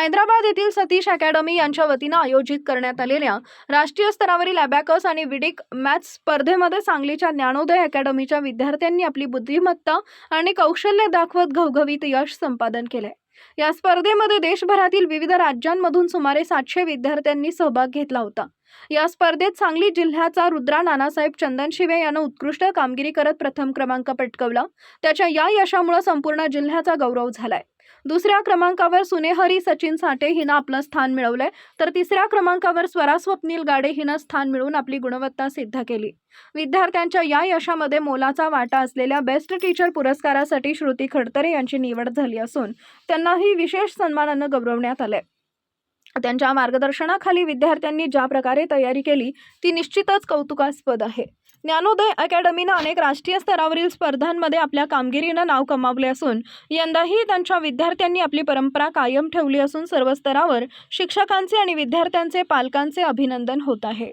हैदराबाद येथील सतीश अकॅडमी यांच्या वतीनं आयोजित करण्यात आलेल्या राष्ट्रीय स्तरावरील अबॅकस आणि विडिक मॅथ्स स्पर्धेमध्ये सांगलीच्या ज्ञानोदय अकॅडमीच्या विद्यार्थ्यांनी आपली बुद्धिमत्ता आणि कौशल्य दाखवत घवघवीत यश संपादन केले या स्पर्धेमध्ये देशभरातील विविध राज्यांमधून सुमारे सातशे विद्यार्थ्यांनी सहभाग घेतला होता. या स्पर्धेत सांगली जिल्ह्याचा रुद्रा नानासाहेब चंदनशिवे यानं उत्कृष्ट कामगिरी करत प्रथम क्रमांक पटकवला. त्याच्या या यशामुळे संपूर्ण जिल्ह्याचा गौरव झालाय. दुसऱ्या क्रमांकावर सुनेहरी सचिन साठे हिनं आपलं स्थान मिळवलंय. तर तिसऱ्या क्रमांकावर स्वरा स्वप्नील गाडे हिनं स्थान मिळवून आपली गुणवत्ता सिद्ध केली. विद्यार्थ्यांच्या या यशामध्ये मोलाचा वाटा असलेल्या बेस्ट टीचर पुरस्कारासाठी श्रुती खडतरे यांची निवड झाली असून त्यांनाही विशेष सन्मानानं गौरवण्यात आलंय. त्यांच्या मार्गदर्शनाखाली विद्यार्थ्यांनी ज्या प्रकारे तयारी केली ती निश्चितच कौतुकास्पद आहे. ज्ञानोदय अकॅडमीनं अनेक राष्ट्रीय स्तरावरील स्पर्धांमध्ये आपल्या कामगिरीनं नाव कमावले असून यंदाही त्यांच्या विद्यार्थ्यांनी आपली परंपरा कायम ठेवली असून सर्व स्तरावर शिक्षकांचे आणि विद्यार्थ्यांचे पालकांचे अभिनंदन होत आहे.